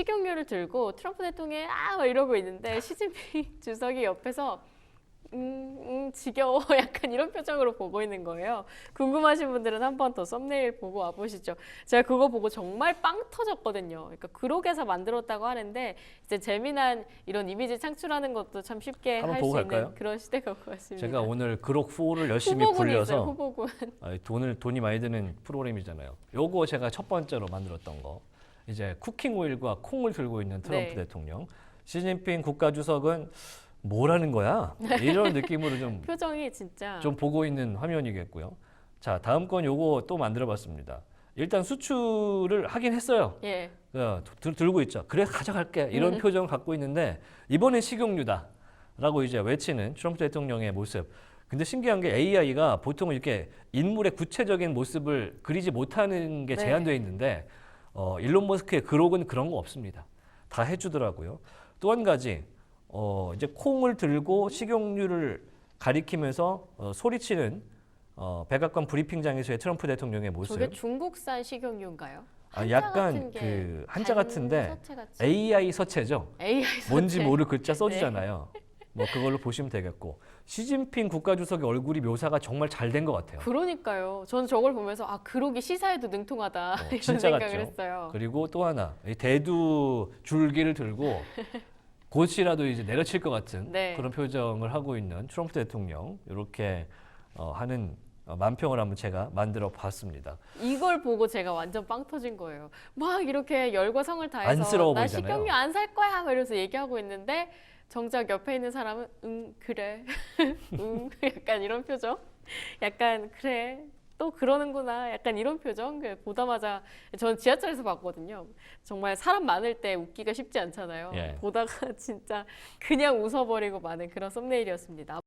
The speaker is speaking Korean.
식용유를 들고 트럼프 대통령이 아막 이러고 있는데 시진핑 주석이 옆에서 음, 음, 지겨워. 약간 이런 표정으로 보고 있는 거예요. 궁금하신 분들은 한 번 더 썸네일 보고 와보시죠. 제가 그거 보고 정말 빵 터졌거든요. 그러니까 그록에서 만들었다고 하는데 이제 재미난 이런 이미지 창출하는 것도 참 쉽게 할 보고 수 있는 갈까요? 그런 시대가 온것 같습니다. 제가 오늘 그록 4를 열심히. 굴려서 후보군. 아, 돈을 돈이 많이 드는 프로그램이잖아요. 요거 제가 첫 번째로 만들었던 거. 이제 쿠킹 오일과 콩을 들고 있는 트럼프 네. 대통령. 시진핑 국가주석은 뭐라는 거야? 이런 느낌으로 좀 표정이 진짜 좀 보고 있는 화면이겠고요. 자, 다음 건 요거 또 만들어 봤습니다. 일단 수출을 하긴 했어요. 예. 어, 들, 들고 있죠. 그래 가져갈게 이런 음. 표정을 갖고 있는데 이번엔 식용유다 라고 이제 외치는 트럼프 대통령의 모습. 근데 신기한 게 AI가 보통 이렇게 인물의 구체적인 모습을 그리지 못하는 게 네. 제한되어 있는데 어, 일론 머스크의 그록은 그런 거 없습니다. 다 해주더라고요. 또 한 가지 어, 이제 콩을 들고 식용유를 가리키면서 어, 소리치는 어, 백악관 브리핑장에서의 트럼프 대통령의 모습. 저게 중국산 식용유인가요? 아, 약간 그 한자 단 같은데 서체 같이. AI 서체죠. AI 뭔지 서체. 모를 글자 써주잖아요. 뭐 그걸로 보시면 되겠고 시진핑 국가주석의 얼굴이 묘사가 정말 잘 된 것 같아요. 그러니까요. 저는 저걸 보면서 아 그러기 시사에도 능통하다 어, 이런 진짜 생각을 같죠. 했어요. 그리고 또 하나 이 대두 줄기를 들고 곧이라도 이제 내려칠 것 같은 네. 그런 표정을 하고 있는 트럼프 대통령 이렇게 어, 하는 어, 만평을 한번 제가 만들어 봤습니다. 이걸 보고 제가 완전 빵 터진 거예요. 막 이렇게 열과 성을 다해서 안쓰러워 나 보이잖아요. 식용유 안 살 거야 막 이러면서 얘기하고 있는데 정작 옆에 있는 사람은 응 그래 응 약간 이런 표정? 약간 그래 또 그러는구나 약간 이런 표정? 그 보다마자 저는 지하철에서 봤거든요. 정말 사람 많을 때 웃기가 쉽지 않잖아요. 예. 보다가 진짜 그냥 웃어버리고 마는 그런 썸네일이었습니다